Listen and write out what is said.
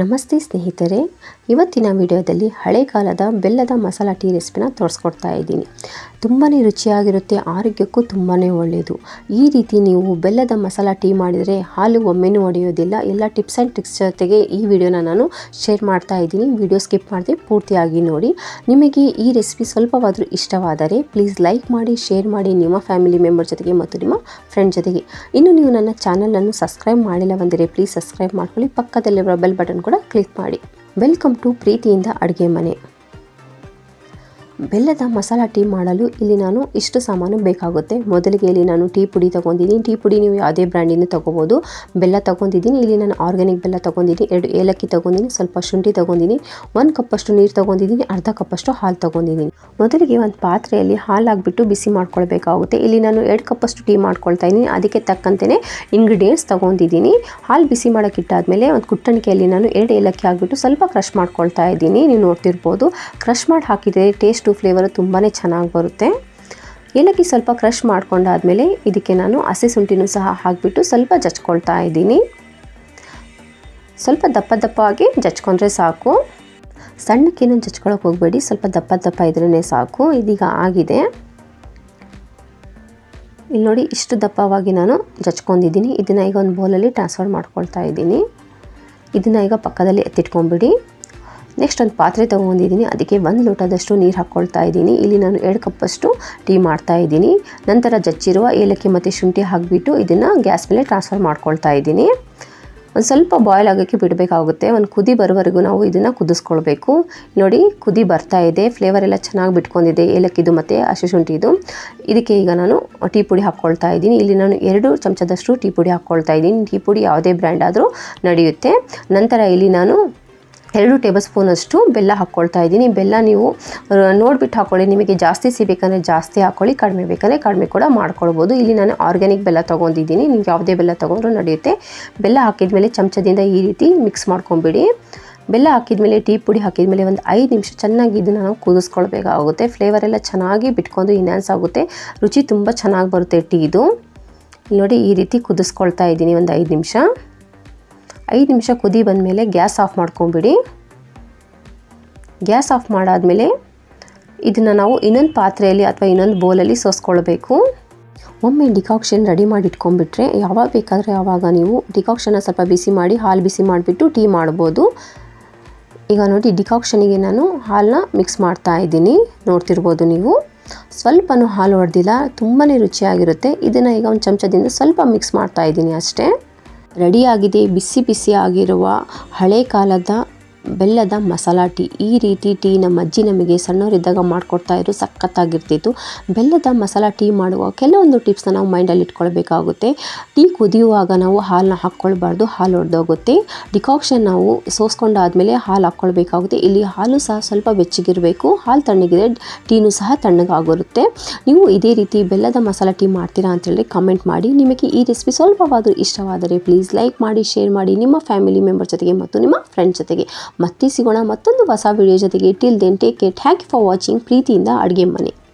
ನಮಸ್ತೆ ಸ್ನೇಹಿತರೆ. ಇವತ್ತಿನ ವಿಡಿಯೋದಲ್ಲಿ ಹಳೆ ಕಾಲದ ಬೆಲ್ಲದ ಮಸಾಲ ಟೀ ರೆಸಿಪಿನ ತೋರಿಸ್ಕೊಡ್ತಾ ಇದ್ದೀನಿ. ತುಂಬಾ ರುಚಿಯಾಗಿರುತ್ತೆ, ಆರೋಗ್ಯಕ್ಕೂ ತುಂಬಾ ಒಳ್ಳೆಯದು ಈ ರೀತಿ ನೀವು ಬೆಲ್ಲದ ಮಸಾಲ ಟೀ ಮಾಡಿದರೆ ಹಾಲು ಒಮ್ಮೆನೂ ಒಡೆಯೋದಿಲ್ಲ. ಎಲ್ಲ ಟಿಪ್ಸ್ ಆ್ಯಂಡ್ ಟ್ರಿಕ್ಸ್ ಜೊತೆಗೆ ಈ ವಿಡಿಯೋನ ನಾನು ಶೇರ್ ಮಾಡ್ತಾ ಇದ್ದೀನಿ. ವಿಡಿಯೋ ಸ್ಕಿಪ್ ಮಾಡದೆ ಪೂರ್ತಿಯಾಗಿ ನೋಡಿ. ನಿಮಗೆ ಈ ರೆಸಿಪಿ ಸ್ವಲ್ಪವಾದರೂ ಇಷ್ಟವಾದರೆ ಪ್ಲೀಸ್ ಲೈಕ್ ಮಾಡಿ, ಶೇರ್ ಮಾಡಿ ನಿಮ್ಮ ಫ್ಯಾಮಿಲಿ ಮೆಂಬರ್ ಜೊತೆಗೆ ಮತ್ತು ನಿಮ್ಮ ಫ್ರೆಂಡ್ ಜೊತೆಗೆ. ಇನ್ನು ನೀವು ನನ್ನ ಚಾನಲನ್ನು ಸಬ್ಸ್ಕ್ರೈಬ್ ಮಾಡಿಲ್ಲವೆಂದರೆ ಪ್ಲೀಸ್ ಸಬ್ಸ್ಕ್ರೈಬ್ ಮಾಡ್ಕೊಳ್ಳಿ. ಪಕ್ಕದಲ್ಲಿರುವ ಬೆಲ್ ಬಟನ್ ಕೂಡ ಕ್ಲಿಕ್ ಮಾಡಿ. ವೆಲ್ಕಮ್ ಟು ಪ್ರೀತಿಯಿಂದ ಅಡುಗೆ ಮನೆ. ಬೆಲ್ಲದ ಮಸಾಲ ಟೀ ಮಾಡಲು ಇಲ್ಲಿ ನಾನು ಇಷ್ಟು ಸಾಮಾನು ಬೇಕಾಗುತ್ತೆ. ಮೊದಲಿಗೆ ಇಲ್ಲಿ ನಾನು ಟೀ ಪುಡಿ ತೊಗೊಂಡಿದ್ದೀನಿ ಟೀ ಪುಡಿ ನೀವು ಯಾವುದೇ ಬ್ರ್ಯಾಂಡಿನ ತೊಗೋಬೋದು. ಬೆಲ್ಲ ತೊಗೊಂಡಿದ್ದೀನಿ ಇಲ್ಲಿ ನಾನು ಆರ್ಗ್ಯಾನಿಕ್ ಬೆಲ್ಲ ತೊಗೊಂಡಿದ್ದೀನಿ ಎರಡು ಏಲಕ್ಕಿ ತೊಗೊಂಡಿದ್ದೀನಿ ಸ್ವಲ್ಪ ಶುಂಠಿ ತೊಗೊಂಡಿದ್ದೀನಿ ಒಂದು ಕಪ್ಪಷ್ಟು ನೀರು ತೊಗೊಂಡಿದ್ದೀನಿ ಅರ್ಧ ಕಪ್ಪಷ್ಟು ಹಾಲು ತೊಗೊಂಡಿದ್ದೀನಿ ಮೊದಲಿಗೆ ಒಂದು ಪಾತ್ರೆಯಲ್ಲಿ ಹಾಲು ಹಾಕ್ಬಿಟ್ಟು ಬಿಸಿ ಮಾಡ್ಕೊಳ್ಬೇಕಾಗುತ್ತೆ. ಇಲ್ಲಿ ನಾನು ಎರಡು ಕಪ್ಪಷ್ಟು ಟೀ ಮಾಡ್ಕೊಳ್ತಾ ಇದ್ದೀನಿ ಅದಕ್ಕೆ ತಕ್ಕಂತೆಯೇ ಇಂಗ್ರೀಡಿಯೆಂಟ್ಸ್ ತೊಗೊಂಡಿದ್ದೀನಿ ಹಾಲು ಬಿಸಿ ಮಾಡೋಕ್ಕಿಟ್ಟಾದಮೇಲೆ ಒಂದು ಕುಟ್ಟಣಿಕೆಯಲ್ಲಿ ನಾನು ಎರಡು ಏಲಕ್ಕಿ ಹಾಕ್ಬಿಟ್ಟು ಸ್ವಲ್ಪ ಕ್ರಷ್ ಮಾಡ್ಕೊಳ್ತಾ ಇದ್ದೀನಿ ನೀವು ನೋಡ್ತಿರ್ಬೋದು. ಕ್ರಷ್ ಮಾಡಿ ಹಾಕಿದರೆ ಟೇಸ್ಟು ಫ್ಲೇವರು ತುಂಬಾ ಚೆನ್ನಾಗಿ ಬರುತ್ತೆ. ಏಲಕ್ಕಿ ಸ್ವಲ್ಪ ಕ್ರಷ್ ಮಾಡ್ಕೊಂಡಾದಮೇಲೆ ಇದಕ್ಕೆ ನಾನು ಹಸಿ ಶುಂಠಿನೂ ಸಹ ಹಾಕಿಬಿಟ್ಟು ಸ್ವಲ್ಪ ಜಚ್ಕೊಳ್ತಾ ಇದ್ದೀನಿ. ಸ್ವಲ್ಪ ದಪ್ಪ ದಪ್ಪ ಆಗಿ ಜಚ್ಕೊಂಡ್ರೆ ಸಾಕು. ಸಣ್ಣಕ್ಕೇನು ಜಚ್ಕೊಳಕ್ಕೆ ಹೋಗಬೇಡಿ, ಸ್ವಲ್ಪ ದಪ್ಪ ದಪ್ಪ ಇದ್ರೇ ಸಾಕು. ಇದೀಗ ಆಗಿದೆ. ಇಲ್ಲಿ ನೋಡಿ ಇಷ್ಟು ದಪ್ಪವಾಗಿ ನಾನು ಜಚ್ಕೊಂಡಿದ್ದೀನಿ ಇದನ್ನು ಈಗ ಒಂದು ಬೌಲಲ್ಲಿ ಟ್ರಾನ್ಸ್ಫರ್ ಮಾಡ್ಕೊಳ್ತಾ ಇದ್ದೀನಿ. ಇದನ್ನು ಈಗ ಪಕ್ಕದಲ್ಲಿ ಎತ್ತಿಟ್ಕೊಂಬಿಡಿ ನೆಕ್ಸ್ಟ್ ಒಂದು ಪಾತ್ರೆ ತೊಗೊಂಡಿದ್ದೀನಿ. ಅದಕ್ಕೆ ಒಂದು ಲೋಟದಷ್ಟು ನೀರು ಹಾಕ್ಕೊಳ್ತಾ ಇದ್ದೀನಿ. ಇಲ್ಲಿ ನಾನು ಎರಡು ಕಪ್ಪಷ್ಟು ಟೀ ಮಾಡ್ತಾ ಇದ್ದೀನಿ. ನಂತರ ಜಚ್ಚಿರುವ ಏಲಕ್ಕಿ ಮತ್ತು ಶುಂಠಿ ಹಾಕಿಬಿಟ್ಟು ಇದನ್ನು ಗ್ಯಾಸ್ ಮೇಲೆ ಟ್ರಾನ್ಸ್ಫರ್ ಮಾಡ್ಕೊಳ್ತಾ ಇದ್ದೀನಿ. ಒಂದು ಸ್ವಲ್ಪ ಬಾಯ್ಲ್ ಆಗೋಕ್ಕೆ ಬಿಡಬೇಕಾಗುತ್ತೆ. ಒಂದು ಕುದಿ ಬರೋವರೆಗೂ ನಾವು ಇದನ್ನು ಕುದಿಸ್ಕೊಳ್ಬೇಕು. ನೋಡಿ, ಕುದಿ ಬರ್ತಾ ಇದೆ. ಫ್ಲೇವರ್ ಎಲ್ಲ ಚೆನ್ನಾಗಿ ಬಿಟ್ಕೊಂಡಿದೆ. ಏಲಕ್ಕಿದು ಮತ್ತು ಹಸಿ ಶುಂಠಿದು. ಇದಕ್ಕೆ ಈಗ ನಾನು ಟೀ ಪುಡಿ ಹಾಕ್ಕೊಳ್ತಾ ಇದ್ದೀನಿ. ಇಲ್ಲಿ ನಾನು ಎರಡು ಚಮಚದಷ್ಟು ಟೀ ಪುಡಿ ಹಾಕ್ಕೊಳ್ತಾ ಇದ್ದೀನಿ. ಟೀ ಪುಡಿ ಯಾವುದೇ ಬ್ರ್ಯಾಂಡ್ ಆದರೂ ನಡೆಯುತ್ತೆ. ನಂತರ ಇಲ್ಲಿ ನಾನು ಎರಡು ಟೇಬಲ್ ಸ್ಪೂನಷ್ಟು ಬೆಲ್ಲ ಹಾಕ್ಕೊಳ್ತಾ ಇದ್ದೀನಿ. ಬೆಲ್ಲ ನೀವು ನೋಡಿಬಿಟ್ಟು ಹಾಕ್ಕೊಳ್ಳಿ ನಿಮಗೆ ಜಾಸ್ತಿ ಸಿಗಬೇಕಂದ್ರೆ ಜಾಸ್ತಿ ಹಾಕ್ಕೊಳ್ಳಿ ಕಡಿಮೆ ಬೇಕಂದರೆ ಕಡಿಮೆ ಕೂಡ ಮಾಡ್ಕೊಳ್ಬೋದು. ಇಲ್ಲಿ ನಾನು ಆರ್ಗ್ಯಾನಿಕ್ ಬೆಲ್ಲ ತೊಗೊಂಡಿದ್ದೀನಿ. ನಿಮ್ಗೆ ಯಾವುದೇ ಬೆಲ್ಲ ತೊಗೊಂಡ್ರೂ ನಡೆಯುತ್ತೆ. ಬೆಲ್ಲ ಹಾಕಿದ ಮೇಲೆ ಚಮಚದಿಂದ ಈ ರೀತಿ ಮಿಕ್ಸ್ ಮಾಡ್ಕೊಂಬಿಡಿ. ಬೆಲ್ಲ ಹಾಕಿದ್ಮೇಲೆ ಟೀ ಪುಡಿ ಹಾಕಿದ್ಮೇಲೆ ಒಂದು ಐದು ನಿಮಿಷ ಚೆನ್ನಾಗಿ ಇದನ್ನು ನಾವು ಕುದಿಸ್ಕೊಳ್ಬೇಕಾಗುತ್ತೆ. ಫ್ಲೇವರ್ ಎಲ್ಲ ಚೆನ್ನಾಗಿ ಬಿಟ್ಕೊಂಡು ಇನ್ಯಾನ್ಸ್ ಆಗುತ್ತೆ. ರುಚಿ ತುಂಬ ಚೆನ್ನಾಗಿ ಬರುತ್ತೆ ಟೀದು ನೋಡಿ, ಈ ರೀತಿ ಕುದಿಸ್ಕೊಳ್ತಾ ಇದ್ದೀನಿ ಒಂದು ಐದು ನಿಮಿಷ. ಐದು ನಿಮಿಷ ಕುದಿ ಬಂದಮೇಲೆ ಗ್ಯಾಸ್ ಆಫ್ ಮಾಡ್ಕೊಂಬಿಡಿ. ಗ್ಯಾಸ್ ಆಫ್ ಮಾಡಾದಮೇಲೆ ಇದನ್ನು ನಾವು ಇನ್ನೊಂದು ಪಾತ್ರೆಯಲ್ಲಿ ಅಥವಾ ಇನ್ನೊಂದು ಬೌಲಲ್ಲಿ ಸೋಸ್ಕೊಳ್ಬೇಕು. ಒಮ್ಮೆ ಡಿಕಾಕ್ಷನ್ ರೆಡಿ ಮಾಡಿ ಇಟ್ಕೊಂಡ್ಬಿಟ್ರೆ ಯಾವಾಗ ಬೇಕಾದರೆ ಯಾವಾಗ ನೀವು ಡಿಕಾಕ್ಷನ್ನ ಸ್ವಲ್ಪ ಬಿಸಿ ಮಾಡಿ, ಹಾಲು ಬಿಸಿ ಮಾಡಿಬಿಟ್ಟು ಟೀ ಮಾಡ್ಬೋದು. ಈಗ ನೋಡಿ ಡಿಕಾಕ್ಷನಿಗೆ ನಾನು ಹಾಲನ್ನ ಮಿಕ್ಸ್ ಮಾಡ್ತಾ ಇದ್ದೀನಿ. ನೋಡ್ತಿರ್ಬೋದು ನೀವು. ಸ್ವಲ್ಪನೂ ಹಾಲು ಹೊಡೆದಿಲ್ಲ ತುಂಬಾ ರುಚಿಯಾಗಿರುತ್ತೆ. ಇದನ್ನು ಈಗ ಒಂದು ಚಮಚದಿಂದ ಸ್ವಲ್ಪ ಮಿಕ್ಸ್ ಮಾಡ್ತಾ ಇದ್ದೀನಿ ಅಷ್ಟೇ. ರೆಡಿಯಾಗಿದೆ ಬಿಸಿ ಬಿಸಿ ಆಗಿರುವ ಹಳೆ ಕಾಲದ ಬೆಲ್ಲದ ಮಸಾಲ ಟೀ. ಈ ರೀತಿ ಟೀ ನಮ್ಮ ಅಜ್ಜಿ ನಮಗೆ ಸಣ್ಣವರಿದ್ದಾಗ ಮಾಡಿಕೊಡ್ತಾ ಇದ್ರು, ಸಖತ್ತಾಗಿರ್ತಿತ್ತು. ಬೆಲ್ಲದ ಮಸಾಲ ಟೀ ಮಾಡುವ ಕೆಲವೊಂದು ಟಿಪ್ಸ್ನ ನಾವು ಮೈಂಡಲ್ಲಿ ಇಟ್ಕೊಳ್ಬೇಕಾಗುತ್ತೆ. ಟೀ ಕುದಿಯುವಾಗ ನಾವು ಹಾಲನ್ನ ಹಾಕ್ಕೊಳ್ಬಾರ್ದು, ಹಾಲು ಹೊಡೆದೋಗುತ್ತೆ ಡಿಕಾಕ್ಷನ್ ನಾವು ಸೋಸ್ಕೊಂಡಾದಮೇಲೆ ಹಾಲು ಹಾಕ್ಕೊಳ್ಬೇಕಾಗುತ್ತೆ. ಇಲ್ಲಿ ಹಾಲು ಸಹ ಸ್ವಲ್ಪ ಬೆಚ್ಚಗಿರಬೇಕು, ಹಾಲು ತಣ್ಣಗಿದೆ ಟೀನೂ ಸಹ ತಣ್ಣಗಾಗಿರುತ್ತೆ. ನೀವು ಇದೇ ರೀತಿ ಬೆಲ್ಲದ ಮಸಾಲ ಟೀ ಮಾಡ್ತೀರಾ ಅಂತೇಳಿ ಕಮೆಂಟ್ ಮಾಡಿ. ನಿಮಗೆ ಈ ರೆಸಿಪಿ ಸ್ವಲ್ಪವಾದರೂ ಇಷ್ಟವಾದರೆ ಪ್ಲೀಸ್ ಲೈಕ್ ಮಾಡಿ, ಶೇರ್ ಮಾಡಿ. ನಿಮ್ಮ ಫ್ಯಾಮಿಲಿ ಮೆಂಬರ್ ಜೊತೆಗೆ ಮತ್ತು ನಿಮ್ಮ ಫ್ರೆಂಡ್ ಜೊತೆಗೆ. ಮತ್ತೆ ಸಿಗೋಣ ಮತ್ತೊಂದು ಹೊಸ ವಿಡಿಯೋ ಜೊತೆಗೆ. Till then take care thank you for watching ಪ್ರೀತಿಯಿಂದ ಅಡುಗೆ ಮನೆ.